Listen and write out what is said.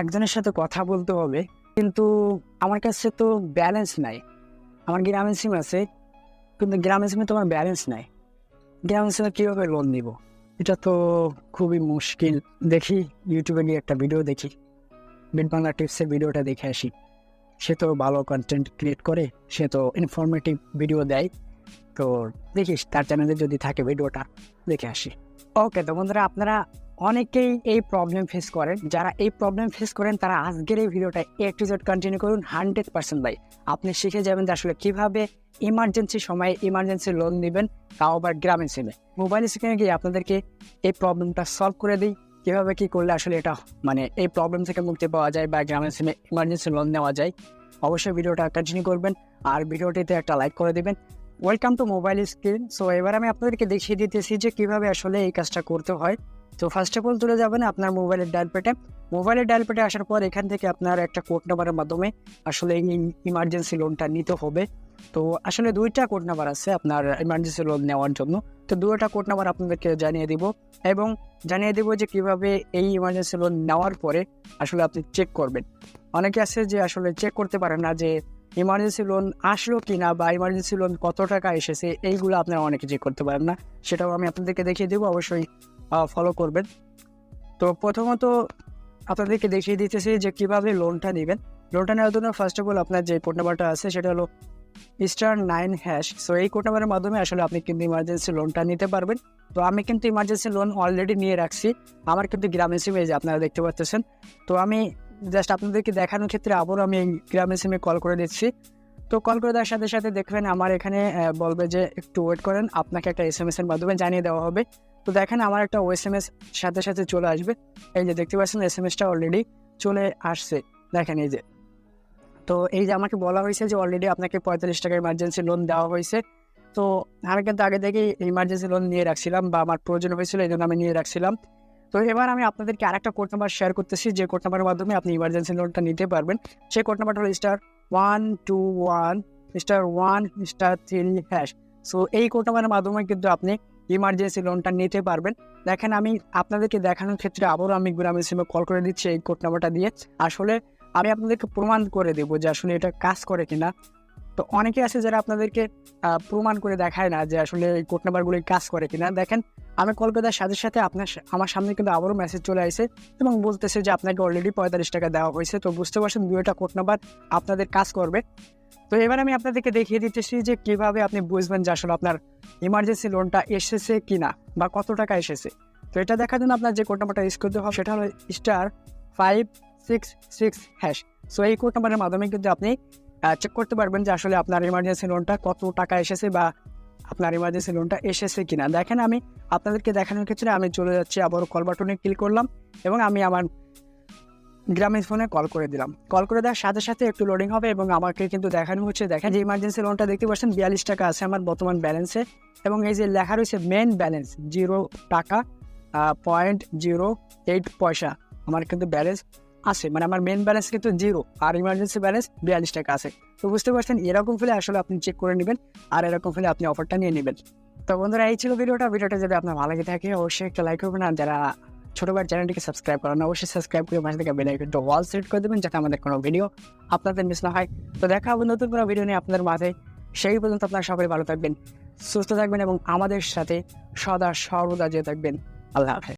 একজনের সাথে কথা বলতে হবে, কিন্তু আমার কাছে তো ব্যালেন্স নাই। আমার গ্রামীণ সিম আছে, কিন্তু গ্রামীণ সিমে তো আমার ব্যালেন্স নাই। গ্রামীণ সিমে কীভাবে লোন নিব? এটা তো খুবই মুশকিল। দেখি ইউটিউবে গিয়ে একটা ভিডিও দেখি। বিট বাংলা টিপসের ভিডিওটা দেখে আসি। সে তো ভালো কন্টেন্ট ক্রিয়েট করে, সে তো ইনফরমেটিভ ভিডিও দেয়। তো দেখিস, তার চ্যানেলে যদি থাকে ভিডিওটা দেখে আসি। ওকে তো বন্ধুরা, আপনারা অনেকেই এই প্রবলেম ফেস করেন। যারা এই প্রবলেম ফেস করেন, তারা আজকের এই ভিডিওটা এ টু জেড কন্টিনিউ করুন হান্ড্রেড পার্সেন্ট ভাই। আপনি শিখে যাবেন যে আসলে কীভাবে ইমার্জেন্সি সময়ে ইমার্জেন্সি লোন নেবেন, তাও আবার গ্রামীণ সিমে মোবাইল স্ক্রিনে গিয়ে আপনাদেরকে এই প্রবলেমটা সলভ করে দিই। কীভাবে কী করলে আসলে এটা মানে এই প্রবলেম থেকে মুক্তি পাওয়া যায় বা গ্রামীণ সিমে ইমার্জেন্সি লোন নেওয়া যায়, অবশ্যই ভিডিওটা কন্টিনিউ করবেন। আর ভিডিওটিতে একটা লাইক করে দেবেন। Welcome to mobile screen so এবার আমি আপনাদেরকে দেখিয়ে দিতেছি যে কীভাবে আসলে এই কাজটা করতে হয়। তো ফার্স্ট অফ অল চলে যাবেন আপনার মোবাইলের ডায়াল পেটে মোবাইলের ডায়াল পেটে আসার পর এখান থেকে আপনার একটা কোড নাম্বারের মাধ্যমে আসলে ইমার্জেন্সি লোনটা নিতে হবে। তো আসলে দুইটা কোড নাম্বার আছে আপনার ইমার্জেন্সি লোন নেওয়ার জন্য। তো দুইটা কোড নাম্বার আপনাদেরকে জানিয়ে দিব এবং জানিয়ে দিব যে কীভাবে এই ইমার্জেন্সি লোন নেওয়ার পরে আসলে আপনি চেক করবেন। অনেকে আছে যে আসলে চেক করতে পারেন না যে ইমার্জেন্সি লোন আসলো কি না বা ইমার্জেন্সি লোন কত টাকা এসেছে, এইগুলো আপনারা অনেকে চেক করতে পারেন না। সেটাও আমি আপনাদেরকে দেখিয়ে দেবো। অবশ্যই ফলো করবেন। তো প্রথমত আপনাদেরকে দেখিয়ে দিতেছি যে কীভাবে লোনটা নেবেন। লোনটা নেওয়ার জন্য ফার্স্ট অফ অল আপনার যে কোড নাম্বারটা আছে সেটা হলো স্টার নাইন হ্যাশ সো এই কোড নাম্বারের মাধ্যমে আসলে আপনি কিন্তু ইমার্জেন্সি লোনটা নিতে পারবেন। তো আমি কিন্তু ইমার্জেন্সি লোন অলরেডি নিয়ে রাখছি। আমার কিন্তু গ্রামীণ সিমে যে আপনারা দেখতে পাচ্ছেন। তো আমি জাস্ট আপনাদেরকে দেখানোর ক্ষেত্রে আবারও আমি এই গ্রামীণ সিমে কল করে দিচ্ছি। তো কল করে দেওয়ার সাথে সাথে দেখবেন আমার এখানে বলবে যে একটু ওয়েট করেন। আপনাকে একটা এস এম এস এর মাধ্যমে জানিয়ে দেওয়া হবে। তো দেখেন আমার একটা এস এম এস সাথে সাথে চলে আসবে। এই যে দেখতে পাচ্ছেন এস এম এসটা অলরেডি চলে আসছে। দেখেন এই যে। তো এই যে আমাকে বলা হয়েছে যে অলরেডি আপনাকে পঁয়তাল্লিশ টাকা ইমার্জেন্সি লোন দেওয়া হয়েছে। তো আমি কিন্তু আগে থেকেই ইমার্জেন্সি লোন নিয়ে রাখছিলাম বা আমার প্রয়োজন হয়েছিল এই জন্য আমি নিয়ে রাখছিলাম। তো এবার আমি আপনাদেরকে আরেকটা কোড নাম্বার শেয়ার করতেছি। যে কোড নাম্বারের মাধ্যমে আপনি ইমার্জেন্সি লোনটা নিতে পারবেন। সেই কোড নাম্বারটা হলো star one two one star one star three hash so এই কোড নাম্বারের মাধ্যমে কিন্তু আপনি ইমার্জেন্সি লোনটা নিতে পারবেন। দেখেন আমি আপনাদেরকে দেখানোর ক্ষেত্রে আবারও আমি গ্রামের সিমে কল করে দিচ্ছি, এই কোড নাম্বারটা দিয়ে। আসলে আমি আপনাদেরকে প্রমাণ করে দেবো যে আসলে এটা কাজ করে কিনা। তো অনেকে আছে যারা আপনাদেরকে প্রমাণ করে দেখায় না যে আসলে এই কোড নাম্বারগুলি কাজ করে কিনা। দেখেন, আমি কল করে সাথে সাথে আপনার আমার সামনে কিন্তু আবারও মেসেজ চলে আসে এবং বলতেছে যে আপনাকে অলরেডি পঁয়তাল্লিশ টাকা দেওয়া হয়েছে। তো বুঝতে পারছেন দুইটা কোড নাম্বার আপনাদের কাজ করবে। তো এবার আমি আপনাদেরকে দেখিয়ে দিতেছি যে কীভাবে আপনি বুঝবেন যে আসলে আপনার ইমার্জেন্সি লোনটা এসেছে কিনা বা কত টাকা এসেছে। তো এটা দেখার জন্য আপনার যে কোড নাম্বারটা ইউজ করতে হবে সেটা হলো star five six six hash so এই কোড নাম্বারের মাধ্যমে কিন্তু আপনি চেক করতে পারবেন যে আসলে আপনার ইমার্জেন্সি লোনটা কত টাকা এসেছে বা আপনার ইমার্জেন্সি লোনটা এসেছে কিনা। দেখেন আমি আপনাদেরকে দেখানোর ক্ষেত্রে আমি চলে যাচ্ছি, আবারও কল বাটনে ক্লিক করলাম এবং আমি আমার গ্রামীণ ফোনে কল করে দিলাম। কল করে দেওয়ার সাথে সাথে একটু লোডিং হবে এবং আমাকে কিন্তু দেখানো হচ্ছে, দেখেন যে ইমার্জেন্সি লোনটা দেখতে পাচ্ছেন, বিয়াল্লিশ টাকা আছে আমার বর্তমান ব্যালেন্সে এবং এই যে লেখা রয়েছে মেন ব্যালেন্স জিরো টাকা পয়েন্ট জিরো এইট পয়সা আমার কিন্তু ব্যালেন্স আছে। মানে আমার মেন ব্যালেন্স কিন্তু জিরো আর ইমার্জেন্সি ব্যালেন্স বিয়াল্লিশ টাকা আছে। তো বুঝতে পারছেন, এরকম ফেলে আসলে আপনি চেক করে নেবেন আর এরকম ফেলে আপনি অফারটা নিয়ে নেবেন। তো বন্ধুরা, এই ছিল ভিডিওটা। ভিডিওটা যদি আপনার ভালো লাগে থাকে, অবশ্যই একটা লাইক করবেন। আর যারা ছোট চ্যানেলটিকে সাবস্ক্রাইব করেন অবশ্যই সাবস্ক্রাইব করে পাশে থেকে বেল ওয়াল সেট করে দেবেন যাতে আমাদের কোনো ভিডিও আপনাদের মিস না হয়। তো দেখা হবে নতুন কোনো ভিডিও নিয়ে আপনাদের মাঝে। সেই পর্যন্ত আপনারা সবাই ভালো থাকবেন, সুস্থ থাকবেন এবং আমাদের সাথে সদা সর্বদা যে থাকবেন। আল্লাহ হাফেজ।